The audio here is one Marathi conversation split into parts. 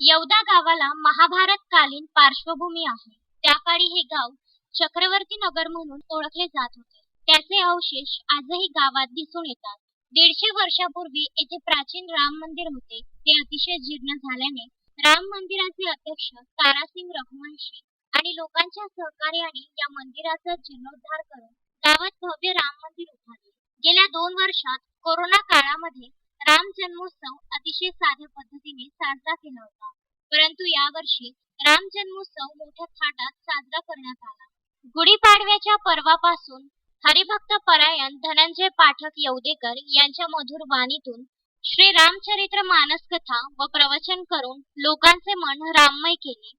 येवदा गावाला महाभारतकालीन पार्श्वभूमी आहे. त्या काळी हे गाव चक्रवर्ती नगर म्हणून ओळखले जात होते. त्याचे अवशेष आजही गावात दिसून येतात. दीडशे वर्षापूर्वी येथे प्राचीन राम मंदिर होते. ते अतिशय जीर्ण झाल्याने राम मंदिराचे अध्यक्ष तारासिंग रघुवंशी आणि लोकांच्या सहकार्याने या मंदिराचा जीर्णोद्धार करून गावात भव्य राम मंदिर उभारले. गेल्या दोन वर्षात कोरोना काळामध्ये राम जन्मोत्सव अतिशय साध्या पद्धतीने साजरा केला होता. परंतु यावर्षी राम जन्मोत्सव मोठ्या थाटात साजरा करण्यात आला. गुढीपाडव्याच्या पर्वापासून हरिभक्त परायण धनंजय पाठक यवदेकर यांच्या मधुर वाणीतून श्री रामचरित्र मानस कथा व प्रवचन करून लोकांचे मन राममय केले.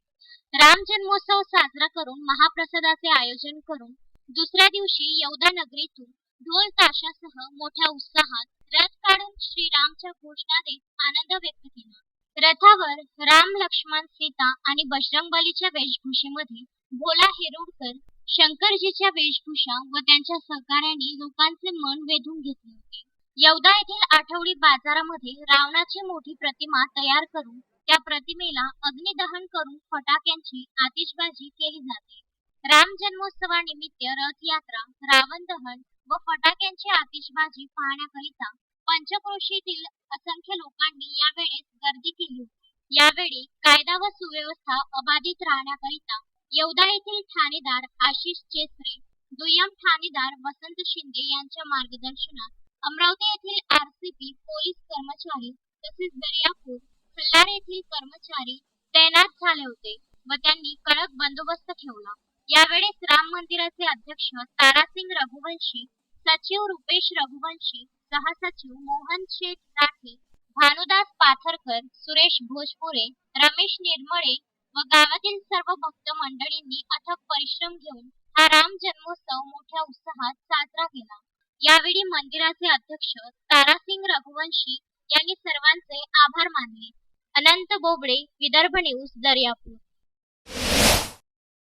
राम जन्मोत्सव साजरा करून महाप्रसादाचे आयोजन करून दुसऱ्या दिवशी यवदा नगरीतून ढोल ताशासह मोठ्या उत्साहात रथ काढून श्री रामच्या घोषणाने आनंद व्यक्त केला. रथावर राम लक्ष्मण सीता आणि बजरंगबलीच्या वेशभूषेमध्ये भोला हेरुडकर शंकरजीच्या वेशभूषा व त्यांच्या सहकार्याने लोकांचे मन वेधून घेतले होते. यवदा येथील आठवडी बाजारामध्ये रावणाची मोठी प्रतिमा तयार करून त्या प्रतिमेला अग्निदहन करून फटाक्यांची आतिषबाजी केली जाते. राम जन्मोत्सवानिमित्त रथयात्रा रावण दहन व फटाक्यांची आतिषबाजी पाहण्याकरिता पंचक्रोशीतील असंख्य लोकांनी यावेळेस गर्दी केली. यावेळी कायदा व सुव्यवस्था अबाधित राहण्याकरिता येवदा येथील ठाणेदार आशिष चेसरे दुय्यम ठाणेदार वसंत शिंदे यांच्या मार्गदर्शनात अमरावती येथील आरसीपी पोलीस कर्मचारी तसेच दर्यापूर खल्लार येथील कर्मचारी तैनात झाले होते व त्यांनी कडक बंदोबस्त ठेवला. यावेळेस राम मंदिराचे अध्यक्ष तारासिंग रघुवंशी सचिव रुपेश रघुवंशी सहसचिव मोहन शेठ राठी भानुदास पाथरकर सुरेश भोजपुरे रमेश निर्मळे व गावातील सर्व भक्त मंडळींनी अथक परिश्रम घेऊन हा राम जन्मोत्सव मोठ्या उत्साहात साजरा केला. यावेळी मंदिराचे अध्यक्ष तारासिंग रघुवंशी यांनी सर्वांचे आभार मानले. अनंत बोबडे विदर्भ न्यूज दर्यापूर.